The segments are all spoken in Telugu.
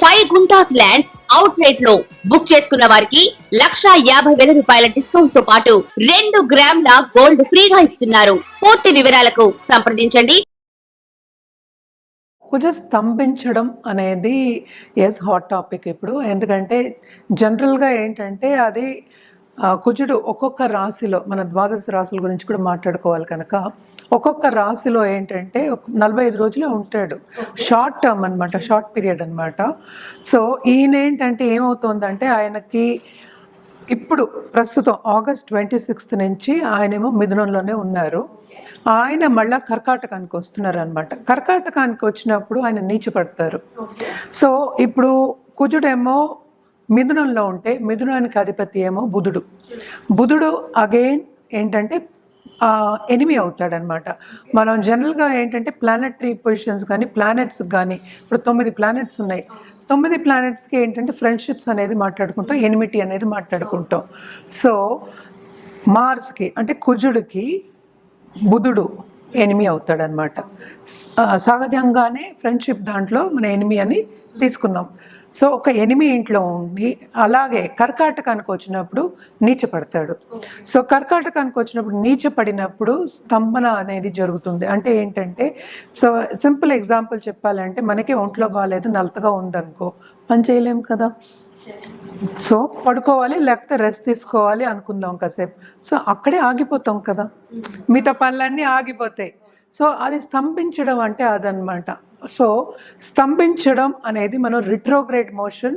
ఫైవ్ గుంటాస్ ల్యాండ్ అవుట్ రేట్లో బుక్ చేసుకున్న వారికి లక్షా యాభై వేల రూపాయల డిస్కౌంట్తో పాటు రెండు గ్రాముల గోల్డ్ ఫ్రీగా ఇస్తున్నారు. పూర్తి వివరాలకు సంప్రదించండి. కుజ స్తంభించడం అనేది ఎస్ హాట్ టాపిక్ ఇప్పుడు. ఎందుకంటే జనరల్గా ఏంటంటే అది కుజుడు ఒక్కొక్క రాశిలో మన ద్వాదశ రాశుల గురించి కూడా మాట్లాడుకోవాలి కనుక. ఒక్కొక్క రాశిలో ఏంటంటే ఒక నలభై ఐదు రోజులే ఉంటాడు. షార్ట్ టర్మ్ అనమాట షార్ట్ పీరియడ్ అనమాట సో ఈయన ఏంటంటే ఏమవుతుందంటే ఆయనకి ఇప్పుడు ప్రస్తుతం ఆగస్ట్ ట్వంటీ సిక్స్త్ నుంచి ఆయనేమో మిథునంలోనే ఉన్నారు. ఆయన మళ్ళా కర్కాటకానికి వస్తున్నారు అనమాట కర్కాటకానికి వచ్చినప్పుడు ఆయన నీచపడతారు. సో ఇప్పుడు కుజుడేమో మిథునంలో ఉంటే మిథునానికి అధిపతి ఏమో బుధుడు. బుధుడు అగైన్ ఏంటంటే ఎనిమి అవుతాడనమాట. మనం జనరల్గా ఏంటంటే ప్లానెటరీ పొజిషన్స్ కానీ ప్లానెట్స్ కానీ ఇప్పుడు తొమ్మిది ప్లానెట్స్ ఉన్నాయి. తొమ్మిది ప్లానెట్స్కి ఏంటంటే ఫ్రెండ్షిప్స్ అనేది మాట్లాడుకుంటాం ఎనిమిటీ అనేది మాట్లాడుకుంటాం. సో మార్స్కి అంటే కుజుడికి బుధుడు ఎనిమి అవుతాడనమాట. సహజంగానే ఫ్రెండ్షిప్ దాంట్లో మన ఎనిమి అని తీసుకున్నాం. సో ఒక ఎనిమి ఇంట్లో ఉండి అలాగే కర్కాటకానికి వచ్చినప్పుడు నీచపడతాడు సో కర్కాటకానికి వచ్చినప్పుడు నీచపడినప్పుడు స్తంభన అనేది జరుగుతుంది. అంటే ఏంటంటే సో సింపుల్ ఎగ్జాంపుల్ చెప్పాలంటే మనకి ఒంట్లో బాగాలేదు నలతగా ఉందనుకో పని చేయలేం కదా? సో పడుకోవాలి లేకపోతే రెస్ట్ తీసుకోవాలి అనుకుందాం కాసేపు. సో అక్కడే ఆగిపోతాం కదా? మిగతా పనులన్నీ ఆగిపోతాయి. సో అది స్తంభించడం అంటే అదనమాట సో స్తంభించడం అనేది మనం retrograde motion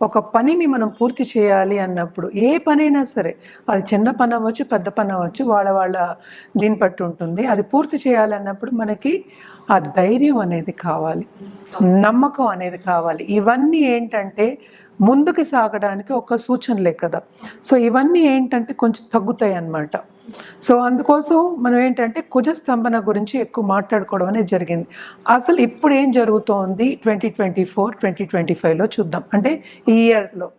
ఒక పనిని మనం పూర్తి చేయాలి అన్నప్పుడు ఏ పనైనా సరే అది చిన్న పని అవ్వచ్చు పెద్ద పని అవ్వచ్చు వాళ్ళ వాళ్ళ దీన్ని బట్టి ఉంటుంది. అది పూర్తి చేయాలన్నప్పుడు మనకి ఆ ధైర్యం అనేది కావాలి. నమ్మకం అనేది కావాలి. ఇవన్నీ ఏంటంటే ముందుకు సాగడానికి ఒక సూచనలే కదా. సో ఇవన్నీ ఏంటంటే కొంచెం తగ్గుతాయి అన్నమాట. సో అందుకోసం మనం ఏంటంటే కుజస్తంభన గురించి ఎక్కువ మాట్లాడుకోవడం అనేది జరిగింది. అసలు ఇప్పుడు ఏం జరుగుతోంది? Twenty twenty four twenty twenty ఫైవ్లో చూద్దాం. అంటే ఈ ఇయర్స్లో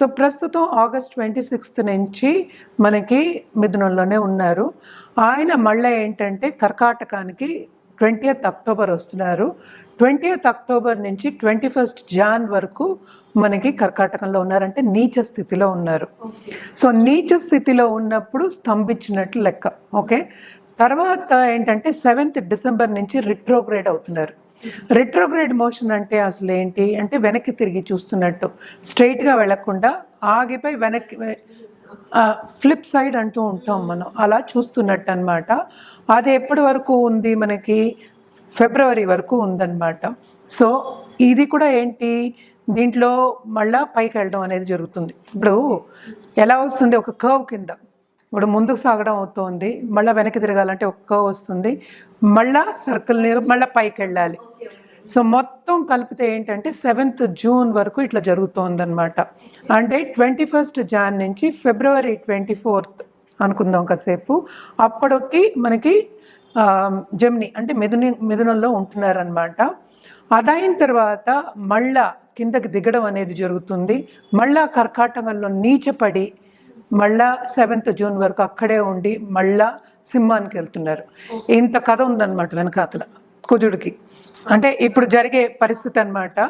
సో ప్రస్తుతం ఆగస్ట్ ట్వంటీ సిక్స్త్ నుంచి మనకి మిథునంలోనే ఉన్నారు. ఆయన మళ్ళీ ఏంటంటే కర్కాటకానికి ట్వంటీయత్ అక్టోబర్ వస్తున్నారు. ట్వంటీయత్ అక్టోబర్ నుంచి ట్వంటీ ఫస్ట్ జాన్ వరకు మనకి కర్కాటకంలో ఉన్నారంటే నీచ స్థితిలో ఉన్నారు. సో నీచ స్థితిలో ఉన్నప్పుడు స్తంభించినట్లు లెక్క. ఓకే? తర్వాత ఏంటంటే సెవెంత్ డిసెంబర్ నుంచి రిట్రోగ్రేడ్ అవుతున్నారు. రెట్రోగ్రేడ్ మోషన్ అంటే అసలు ఏంటి? అంటే వెనక్కి తిరిగి చూస్తున్నట్టు. స్ట్రైట్గా వెళ్ళకుండా ఆగిపోయి వెనక్కి ఫ్లిప్ సైడ్ అంటూ ఉంటాం మనం. అలా చూస్తున్నట్టు అనమాట అది ఎప్పటి వరకు ఉంది మనకి? ఫిబ్రవరి వరకు ఉందన్నమాట. సో ఇది కూడా ఏంటి? దీంట్లో మళ్ళా పైకి వెళ్ళడం అనేది జరుగుతుంది. ఇప్పుడు ఎలా వస్తుంది? ఒక కర్వ్ కింద. ఇప్పుడు ముందుకు సాగడం అవుతుంది. మళ్ళీ వెనక్కి తిరగాలంటే ఒక్క వస్తుంది. మళ్ళా సర్కిల్ మళ్ళీ పైకి వెళ్ళాలి. సో మొత్తం కలిపితే ఏంటంటే సెవెంత్ జూన్ వరకు ఇట్లా జరుగుతోందనమాట అంటే ట్వంటీ ఫస్ట్ జాన్ నుంచి ఫిబ్రవరి ట్వంటీ ఫోర్త్ అనుకుందాం కాసేపు. అప్పటికి మనకి జమ్ని అంటే మిథుని మిథునంలో ఉంటున్నారనమాట అదైన తర్వాత మళ్ళా కిందకి దిగడం అనేది జరుగుతుంది. మళ్ళా కర్కాటకంలో నీచపడి మళ్ళా సెవెంత్ జూన్ వరకు అక్కడే ఉండి మళ్ళా సింహానికి వెళ్తున్నారు. ఇంత కథ ఉందన్నమాట వెనకాతల కుజుడికి. అంటే ఇప్పుడు జరిగే పరిస్థితి అన్నమాట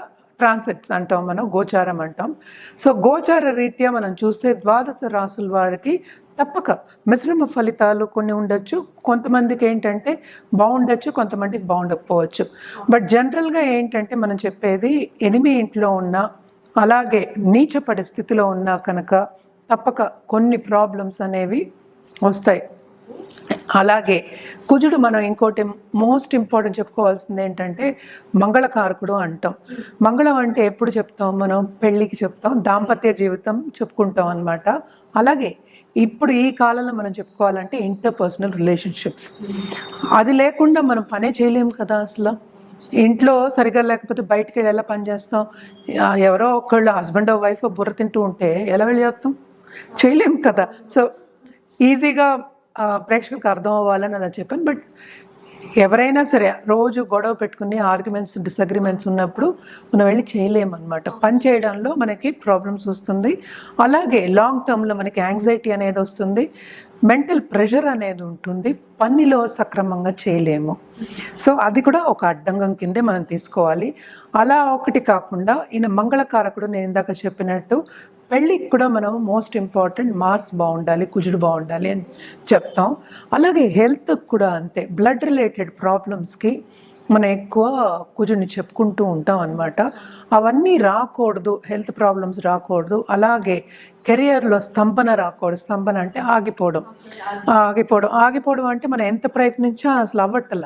ట్రాన్సిట్స్ అంటాం మనం గోచారం అంటాం. సో గోచార రీత్యా మనం చూస్తే ద్వాదశ రాసుల వారికి తప్పక మిశ్రమ ఫలితాలు కొన్ని ఉండొచ్చు. కొంతమందికి ఏంటంటే బాగుండొచ్చు కొంతమందికి బాగుండకపోవచ్చు. బట్ జనరల్గా ఏంటంటే మనం చెప్పేది ఎనిమి ఇంట్లో ఉన్న అలాగే నీచపడే స్థితిలో ఉన్నా కనుక తప్పక కొన్ని ప్రాబ్లమ్స్ అనేవి వస్తాయి. అలాగే కుజుడు మనం ఇంకోటి మోస్ట్ ఇంపార్టెంట్ చెప్పుకోవాల్సింది ఏంటంటే మంగళకారకుడు అంటాం. మంగళం అంటే ఎప్పుడు చెప్తాం మనం? పెళ్ళికి చెప్తాం దాంపత్య జీవితం చెప్పుకుంటాం అనమాట అలాగే ఇప్పుడు ఈ కాలంలో మనం చెప్పుకోవాలంటే ఇంటర్పర్సనల్ రిలేషన్షిప్స్ అది లేకుండా మనం పనే చేయలేము కదా అసలు. ఇంట్లో సరిగా లేకపోతే బయటికి వెళ్ళి ఎలా పని చేస్తాం? ఎవరో ఒకళ్ళు హస్బెండ్ వైఫ్ బుర్ర తింటూ ఉంటే ఎలా వెళ్ళి చేస్తాం? చేయలేము కదా. సో ఈజీగా ప్రేక్షకులకు అర్థం అవ్వాలని అలా చెప్పాను. బట్ ఎవరైనా సరే రోజు గొడవ పెట్టుకుని ఆర్గ్యుమెంట్స్ డిసగ్రిమెంట్స్ ఉన్నప్పుడు మనం వెళ్ళి చేయలేమన్నమాట. పని చేయడంలో మనకి ప్రాబ్లమ్స్ వస్తుంది. అలాగే లాంగ్ టర్మ్లో మనకి యాంగ్జైటీ అనేది వస్తుంది. మెంటల్ ప్రెషర్ అనేది ఉంటుంది. పనిలో సక్రమంగా చేయలేము. సో అది కూడా ఒక అడ్డంగం కిందే మనం తీసుకోవాలి. అలా ఒకటి కాకుండా ఈయన మంగళకారకుడు నేను ఇందాక చెప్పినట్టు పెళ్ళికి కూడా మనం మోస్ట్ ఇంపార్టెంట్ మార్క్స్ బాగుండాలి కుజుడు బాగుండాలి అని చెప్తాం. అలాగే హెల్త్కి కూడా అంతే. బ్లడ్ రిలేటెడ్ ప్రాబ్లమ్స్కి మనం ఎక్కువ కుజుడిని చెప్పుకుంటూ ఉంటాం అనమాట అవన్నీ రాకూడదు హెల్త్ ప్రాబ్లమ్స్ రాకూడదు. అలాగే కెరియర్లో స్తంభన రాకూడదు. స్తంభన అంటే ఆగిపోవడం. ఆగిపోవడం. ఆగిపోవడం. అంటే మనం ఎంత ప్రయత్నించా అసలు అవ్వట్ల.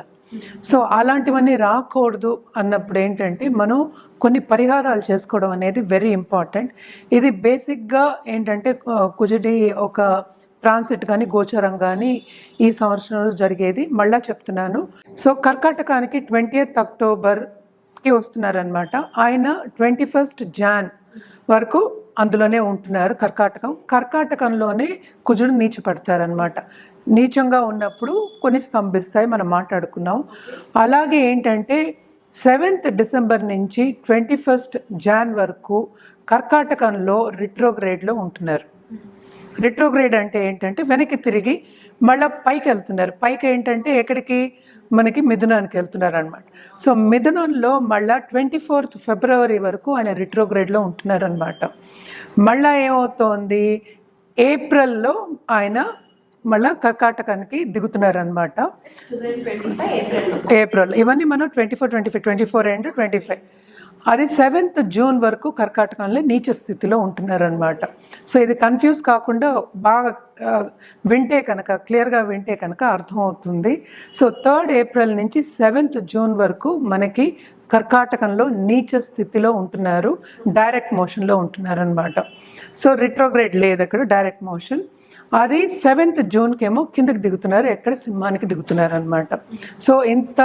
సో అలాంటివన్నీ రాకూడదు అన్నప్పుడు ఏంటంటే మనం కొన్ని పరిహారాలు చేసుకోవడం అనేది వెరీ ఇంపార్టెంట్. ఇది బేసిక్గా ఏంటంటే కుజుడి ఒక ట్రాన్సిట్ కానీ గోచరం కానీ ఈ సంవత్సరంలో జరిగేది మళ్ళా చెప్తున్నాను. సో కర్కాటకానికి ట్వంటీ అక్టోబర్కి వస్తున్నారనమాట ఆయన ట్వంటీ ఫస్ట్ జాన్ వరకు అందులోనే ఉంటున్నారు కర్కాటకం. కర్కాటకంలోనే కుజుడు నీచపడతారనమాట నీచంగా ఉన్నప్పుడు కొన్ని స్తంభిస్తాయి మనం మాట్లాడుకున్నాం. అలాగే ఏంటంటే సెవెంత్ డిసెంబర్ నుంచి ట్వంటీ ఫస్ట్ జాన్ వరకు కర్కాటకంలో రిట్రోగ్రేడ్లో ఉంటున్నారు. రిట్రోగ్రేడ్ అంటే ఏంటంటే వెనక్కి తిరిగి మళ్ళీ పైకి వెళ్తున్నారు. పైకి ఏంటంటే ఎక్కడికి? మనకి మిథునానికి వెళ్తున్నారు అనమాట సో మిథునంలో మళ్ళా ట్వంటీ ఫోర్త్ ఫిబ్రవరి వరకు ఆయన రిట్రోగ్రేడ్లో ఉంటున్నారనమాట మళ్ళీ మళ్ళా ఏమవుతోంది? ఏప్రిల్లో ఆయన మళ్ళా కర్కాటకానికి దిగుతున్నారనమాట ఏప్రిల్. ఇవన్నీ మనం twenty four twenty five twenty four and twenty five. అది సెవెంత్ జూన్ వరకు కర్కాటకంలో నీచ స్థితిలో ఉంటున్నారనమాట సో ఇది కన్ఫ్యూజ్ కాకుండా బాగా వింటే కనుక క్లియర్గా వింటే కనుక అర్థమవుతుంది. సో థర్డ్ ఏప్రిల్ నుంచి సెవెంత్ జూన్ వరకు మనకి కర్కాటకంలో నీచ స్థితిలో ఉంటున్నారు డైరెక్ట్ మోషన్లో ఉంటున్నారనమాట సో రిట్రోగ్రేడ్ లేదు అక్కడ డైరెక్ట్ మోషన్. అది సెవెంత్ జూన్కేమో కిందకి దిగుతున్నారు ఎక్కడ సింహానికి దిగుతున్నారు అనమాట సో ఇంత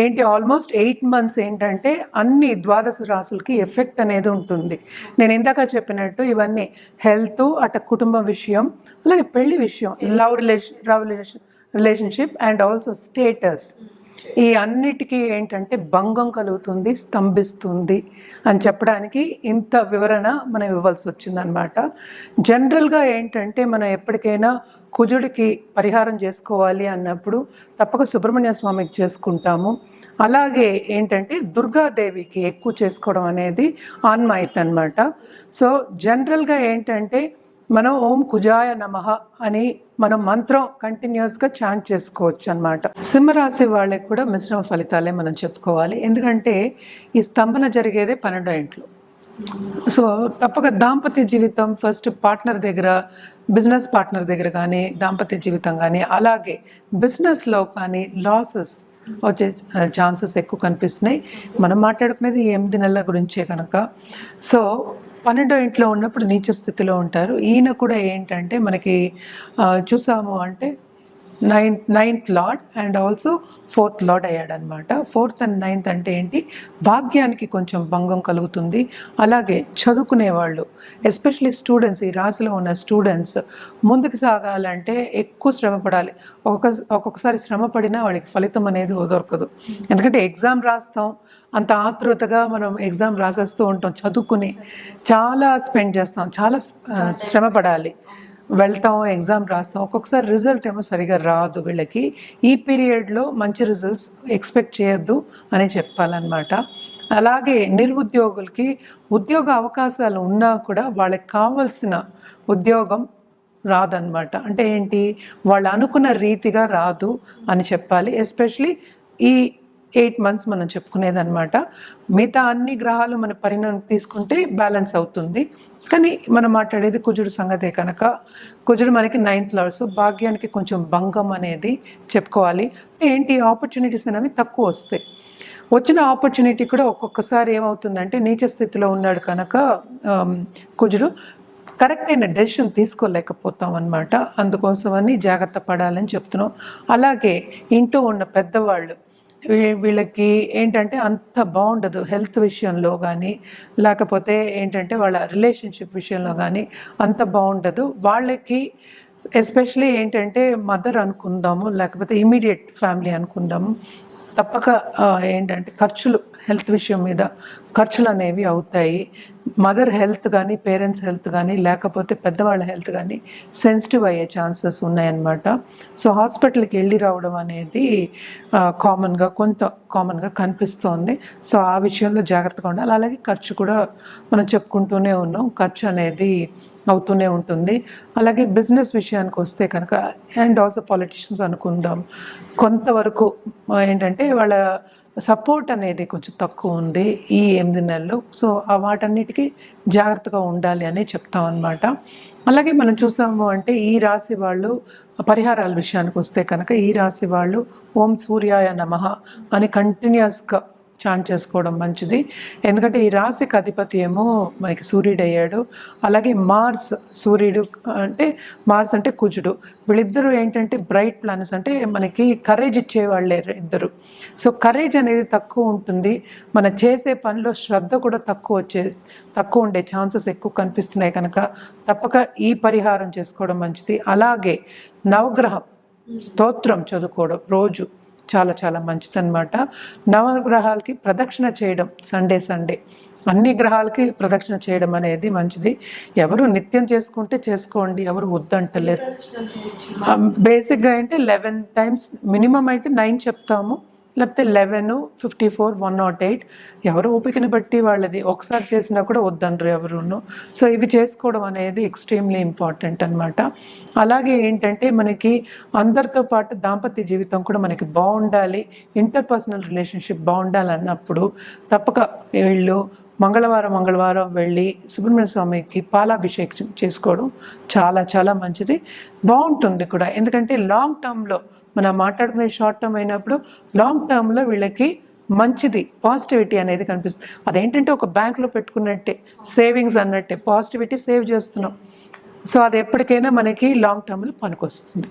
ఏంటి ఆల్మోస్ట్ ఎయిట్ మంత్స్ ఏంటంటే అన్ని ద్వాదశ రాసులకి ఎఫెక్ట్ అనేది ఉంటుంది. నేను ఇందాక చెప్పినట్టు ఇవన్నీ హెల్త్ అట కుటుంబ విషయం అలాగే పెళ్ళి విషయం love relation love relation relationship and also status. ఈ అన్నిటికీ ఏంటంటే భంగం కలుగుతుంది స్తంభిస్తుంది అని చెప్పడానికి ఇంత వివరణ మనం ఇవ్వాల్సి వచ్చిందనమాట జనరల్గా ఏంటంటే మనం ఎప్పటికైనా కుజుడికి పరిహారం చేసుకోవాలి అన్నప్పుడు తప్పక సుబ్రహ్మణ్య స్వామికి చేసుకుంటాము. అలాగే ఏంటంటే దుర్గాదేవికి ఎక్కువ చేసుకోవడం అనేది ఆన్మాయిత్ అనమాట సో జనరల్గా ఏంటంటే మనం ఓం కుజాయ నమః అని మనం మంత్రం కంటిన్యూస్గా చాంట్ చేసుకోవచ్చు అనమాట సింహరాశి వాళ్ళకి కూడా మిశ్రమ ఫలితాలే మనం చెప్పుకోవాలి. ఎందుకంటే ఈ స్తంభన జరిగేదే పన్నెండో ఇంట్లో. సో తప్పక దాంపత్య జీవితం ఫస్ట్ పార్ట్నర్ దగ్గర బిజినెస్ పార్ట్నర్ దగ్గర కానీ దాంపత్య జీవితం కానీ అలాగే బిజినెస్లో కానీ లాసెస్ వచ్చే ఛాన్సెస్ ఎక్కువ కనిపిస్తున్నాయి. మనం మాట్లాడుకునేది ఎనిమిది నెలల గురించే కనుక. సో పన్నెండో ఇంట్లో ఉన్నప్పుడు నీచ స్థితిలో ఉంటారు. ఈయన కూడా ఏంటంటే మనకి చూసాము అంటే ninth ninth lord and also fourth lord అయ్యాడనమాట. Fourth and ninth అంటే ఏంటి? భాగ్యానికి కొంచెం భంగం కలుగుతుంది. అలాగే చదువుకునే వాళ్ళు ఎస్పెషలీ స్టూడెంట్స్ ఈ రాశిలో ఉన్న స్టూడెంట్స్ ముందుకు సాగాలంటే ఎక్కువ శ్రమ పడాలి. ఒక్కొక్క ఒక్కొక్కసారి శ్రమ పడినా వాళ్ళకి ఫలితం అనేది దొరకదు. ఎందుకంటే ఎగ్జామ్ రాస్తాం అంత ఆతృతగా మనం ఎగ్జామ్ రాసేస్తూ ఉంటాం చదువుకుని చాలా స్పెండ్ చేస్తాం చాలా శ్రమ పడాలి. వెళ్తాం ఎగ్జామ్ రాస్తాం ఒక్కొక్కసారి రిజల్ట్ ఏమో సరిగా రాదు వీళ్ళకి. ఈ పీరియడ్లో మంచి రిజల్ట్స్ ఎక్స్పెక్ట్ చేయొద్దు అని చెప్పాలన్నమాట. అలాగే నిరుద్యోగులకి ఉద్యోగ అవకాశాలు ఉన్నా కూడా వాళ్ళకి కావాల్సిన ఉద్యోగం రాదన్నమాట. అంటే ఏంటి? వాళ్ళు అనుకున్న రీతిగా రాదు అని చెప్పాలి. ఎస్పెషలీ ఈ ఎయిట్ మంత్స్ మనం చెప్పుకునేది అనమాట మిగతా అన్ని గ్రహాలు మన పరిణామం తీసుకుంటే బ్యాలెన్స్ అవుతుంది. కానీ మనం మాట్లాడేది కుజుడు సంగతే కనుక కుజుడు మనకి నైన్త్ లార్డ్స్ భాగ్యానికి కొంచెం భంగం అనేది చెప్పుకోవాలి. ఏంటి? ఆపర్చునిటీస్ అనేవి తక్కువ వస్తాయి. వచ్చిన ఆపర్చునిటీ కూడా ఒక్కొక్కసారి ఏమవుతుందంటే నీచ స్థితిలో ఉన్నాడు కనుక కుజుడు కరెక్ట్ అయిన డెసిషన్ తీసుకోలేకపోతాం అనమాట అందుకోసమని జాగ్రత్త పడాలని చెప్తున్నాం. అలాగే ఇంట్లో ఉన్న పెద్దవాళ్ళు వీళ్ళకి ఏంటంటే అంత బాగుండదు హెల్త్ విషయంలో కానీ లేకపోతే ఏంటంటే వాళ్ళ రిలేషన్షిప్ విషయంలో కానీ అంత బాగుండదు. వాళ్ళకి ఎస్పెషలీ ఏంటంటే మదర్ అనుకుందాము లేకపోతే ఇమీడియట్ ఫ్యామిలీ అనుకుందాము. తప్పక ఏంటంటే ఖర్చులు హెల్త్ విషయం మీద ఖర్చులు అనేవి అవుతాయి. మదర్ హెల్త్ కానీ పేరెంట్స్ హెల్త్ కానీ లేకపోతే పెద్దవాళ్ళ హెల్త్ కానీ సెన్సిటివ్ అయ్యే ఛాన్సెస్ ఉన్నాయన్నమాట. సో హాస్పిటల్కి వెళ్ళి రావడం అనేది కామన్గా కొంత కామన్గా కనిపిస్తోంది. సో ఆ విషయంలో జాగ్రత్తగా ఉండాలి. అలాగే ఖర్చు కూడా మనం చెప్పుకుంటూనే ఉన్నాం. ఖర్చు అనేది అవుతూనే ఉంటుంది. అలాగే బిజినెస్ విషయానికి వస్తే కనుక అండ్ ఆల్సో పాలిటిషియన్స్ అనుకుందాం. కొంతవరకు ఏంటంటే వాళ్ళ సపోర్ట్ అనేది కొంచెం తక్కువ ఉంది ఈ ఎనిమిది నెలలు. సో ఆ వాటన్నిటికీ జాగ్రత్తగా ఉండాలి అని చెప్తాం అనమాట అలాగే మనం చూసాము అంటే ఈ రాశి వాళ్ళు పరిహారాల విషయానికి వస్తే కనుక ఈ రాశి వాళ్ళు ఓం సూర్యాయ నమః అని కంటిన్యూస్గా చాంట్ చేసుకోవడం మంచిది. ఎందుకంటే ఈ రాశికి అధిపతి ఏమో మనకి సూర్యుడు అయ్యాడు అలాగే మార్స్ సూర్యుడు అంటే మార్స్ అంటే కుజుడు. వీళ్ళిద్దరూ ఏంటంటే బ్రైట్ ప్లానెట్స్ అంటే మనకి కరేజ్ ఇచ్చేవాళ్ళే ఇద్దరు. సో కరేజ్ అనేది తక్కువ ఉంటుంది. మన చేసే పనిలో శ్రద్ధ కూడా తక్కువ వచ్చే తక్కువ ఉండే ఛాన్సెస్ ఎక్కువ కనిపిస్తున్నాయి కనుక తప్పక ఈ పరిహారం చేసుకోవడం మంచిది. అలాగే నవగ్రహం స్తోత్రం చదువుకోవడం రోజు. చాలా చాలా మంచిదన్నమాట. నవగ్రహాలకి ప్రదక్షిణ చేయడం సండే సండే. అన్ని గ్రహాలకి ప్రదక్షిణ చేయడం అనేది మంచిది. ఎవరు నిత్యం చేసుకుంటే చేసుకోండి ఎవరు వద్దంటలేరు. బేసిక్గా అంటే లెవెన్ టైమ్స్ మినిమం అయితే నైన్ చెప్తాము. లేకపోతే eleven fifty four one nought eight ఎవరు ఓపికని బట్టి వాళ్ళది. ఒకసారి చేసినా కూడా వద్దనరు ఎవరును. సో ఇవి చేసుకోవడం అనేది ఎక్స్ట్రీమ్లీ ఇంపార్టెంట్ అనమాట అలాగే ఏంటంటే మనకి అందరితో పాటు దాంపత్య జీవితం కూడా మనకి బాగుండాలి ఇంటర్పర్సనల్ రిలేషన్షిప్ బాగుండాలి అన్నప్పుడు తప్పక వీళ్ళు మంగళవారం మంగళవారం వెళ్ళి సుబ్రహ్మణ్య స్వామికి పాలాభిషేకం చేసుకోవడం చాలా చాలా మంచిది. బాగుంటుంది కూడా. ఎందుకంటే లాంగ్ టర్మ్లో మనం మాట్లాడుకునే షార్ట్ టర్మ్ అయినప్పుడు లాంగ్ టర్మ్లో వీళ్ళకి మంచిది. పాజిటివిటీ అనేది కనిపిస్తుంది. అదేంటంటే ఒక బ్యాంక్లో పెట్టుకున్నట్టే సేవింగ్స్ అన్నట్టే పాజిటివిటీ సేవ్ చేస్తున్నాం. సో అది ఎప్పటికైనా మనకి లాంగ్ టర్మ్లో పనికొస్తుంది.